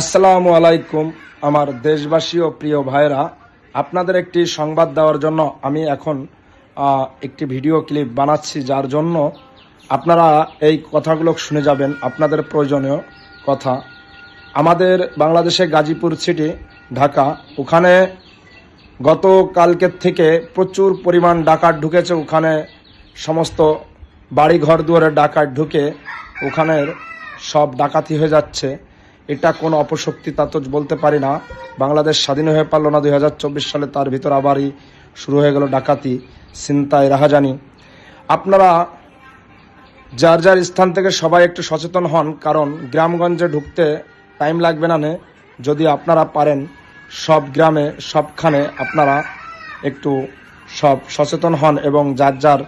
আসসালামু আলাইকুম, আমার দেশবাসী ও প্রিয় ভাইরা আপনাদের একটি সংবাদ দেওয়ার জন্য আমি এখন একটি ভিডিও ক্লিপ বানাচ্ছি, যার জন্য আপনারা এই কথাগুলো শুনে যাবেন, আপনাদের প্রয়োজনীয় কথা। আমাদের বাংলাদেশে গাজীপুর সিটি, ঢাকা, ওখানে গত কালকের থেকে প্রচুর পরিমাণ ডাকাত ঢুকেছে, ওখানে সমস্ত বাড়ি ঘর দুয়ারে ডাকাত ঢুকে ওখানের সব ডাকাতি হয়ে যাচ্ছে। এটা কোনো অপশক্তি তা তো বলতে পারি না। বাংলাদেশ স্বাধীন হয়ে পারল না দু হাজার চব্বিশ সালে, তার ভিতর আবারই শুরু হয়ে গেল ডাকাতি চিন্তায় রাহাজানি। আপনারা যার যার স্থান থেকে সবাই একটু সচেতন হন, কারণ গ্রামগঞ্জে ঢুকতে টাইম লাগবে না নে। যদি আপনারা পারেন, সব গ্রামে, সবখানে আপনারা একটু সব সচেতন হন এবং যার যার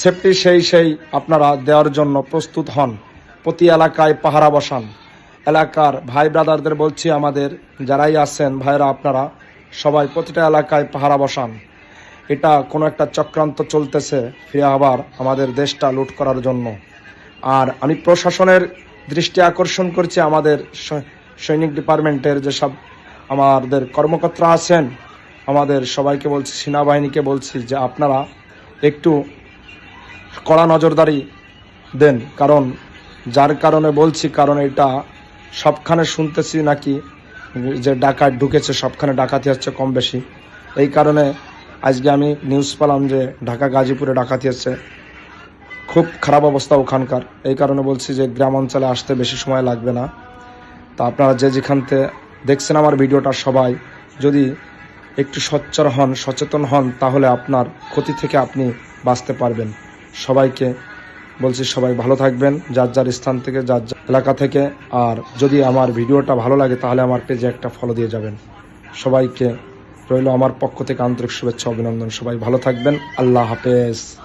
সেফটি সেই সেই আপনারা দেওয়ার জন্য প্রস্তুত হন। প্রতি এলাকায় পাহারা বসান। এলাকার ভাই ব্রাদারদের বলছি, আমাদের যারাই আছেন ভাইরা আপনারা সবাই প্রতিটা এলাকায় পাহারা বসান। এটা কোনো একটা চক্রান্ত চলতেছে ফিরে আবার আমাদের দেশটা লুট করার জন্য। আর আমি প্রশাসনের দৃষ্টি আকর্ষণ করছি, আমাদের সৈনিক ডিপার্টমেন্টের যেসব আমাদের কর্মকর্তা আছেন, আমাদের সবাইকে বলছি, সেনাবাহিনীকে বলছি যে আপনারা একটু কড়া নজরদারি দেন। কারণ, যার কারণে বলছি, কারণ এটা সবখানে শুনতেছি নাকি যে ডাকাত ঢুকেছে, সবখানে ডাকাতি হচ্ছে কম বেশি। এই কারণে আজকে আমি নিউজ পেলাম যে ঢাকা, গাজীপুরে ডাকাতি হচ্ছে। খুব খারাপ অবস্থা ওখানকার। এই কারণে বলছি যে গ্রাম অঞ্চলে আসতে বেশি সময় লাগবে না। তা আপনারা যে যেখানতে দেখছেন আমার ভিডিওটা সবাই, যদি একটু সচ্চর হন, সচেতন হন, তাহলে আপনার ক্ষতি থেকে আপনি বাঁচতে পারবেন। সবাইকে বলছি সবাই ভালো থাকবেন, যার যার স্থান থেকে, যার যার এলাকা থেকে। আর যদি আমার ভিডিওটা ভালো লাগে, তাহলে আমার পেজে একটা ফলো দিয়ে যাবেন। সবাইকে রইল আমার পক্ষ থেকে আন্তরিক শুভেচ্ছা, অভিনন্দন। সবাই ভালো থাকবেন। আল্লাহ হাফেজ।